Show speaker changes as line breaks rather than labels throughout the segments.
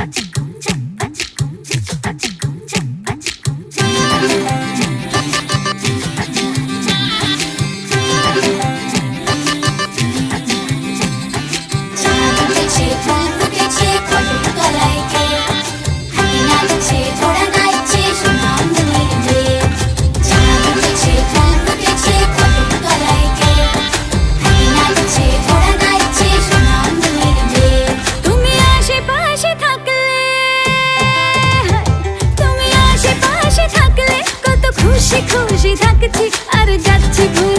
Thank you. আর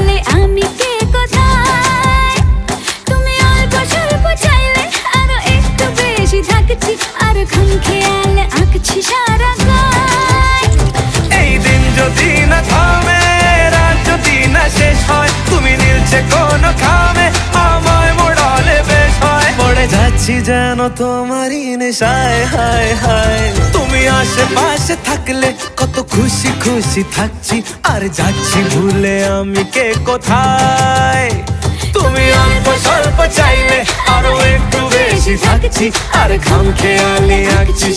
যাচ্ছি
যেন তোমারই নেশায়, হায় হায়। তুমি আশেপাশে থাকলে কত খুশি খুশি থাকছি, আর যাচ্ছি ভুলে আমি কে কোথায়? তুমি অল্প স্বল্প চাইলে আরও একটু বেশি থাকছি, আর খাম খেয়ালি আঁকছি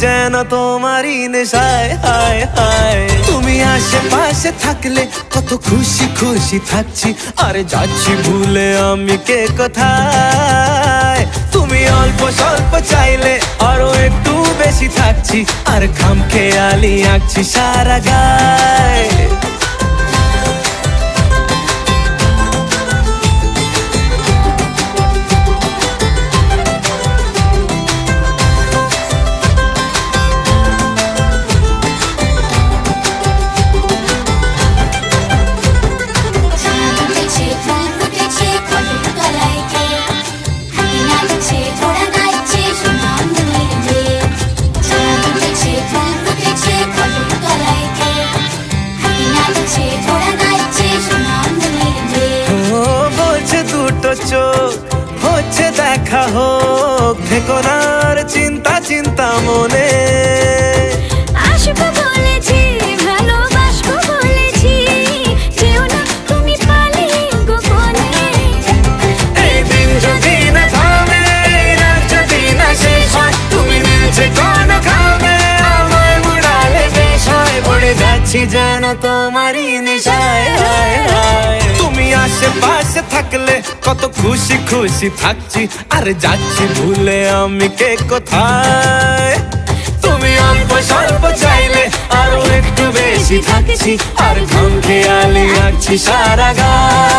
যেন তোমারই নেশায়, হায় হায়। তুমি আশেপাশে থাকলে কত খুশি খুশি থাকছি। আরে যাচ্ছি ভুলে আমি কে কোথায়? তুমি অল্প স্বল্প চাইলে আরও একটু বেশি থাকছি। আর খাম খেয়ালি আঁকছি সারা গায়। দেখা হোক আর চিন্তা চিন্তা মনে।
আসব বলেছি ভালোবাসবো বলেছি। যেও না তুমি পালিয়ে গোপনে।
এই দিন যদি না থামে রাত যদি না শেষ হয় তুমি নিচে কোন খাবে আমায় মুড়ালে বেশ হয় পড়ে যাচ্ছি যেন তোমারই নেশায়। হায় আশেপাশে থাকলে কত খুশি খুশি থাকছি। আর যাচ্ছি ভুলে আমি কে কোথায়? তুমি অল্প স্বল্প চাইলে আরও একটু বেশি থাকছি। আর ঘুম খেয়ালি রাখছি সারা গায়।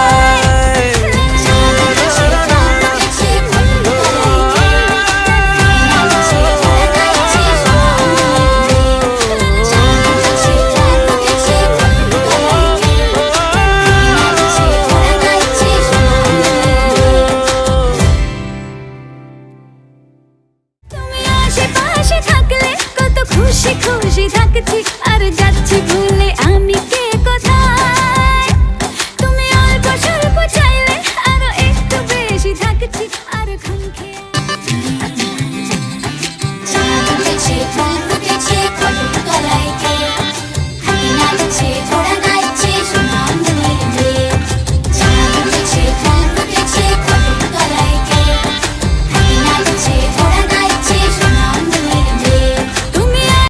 Dream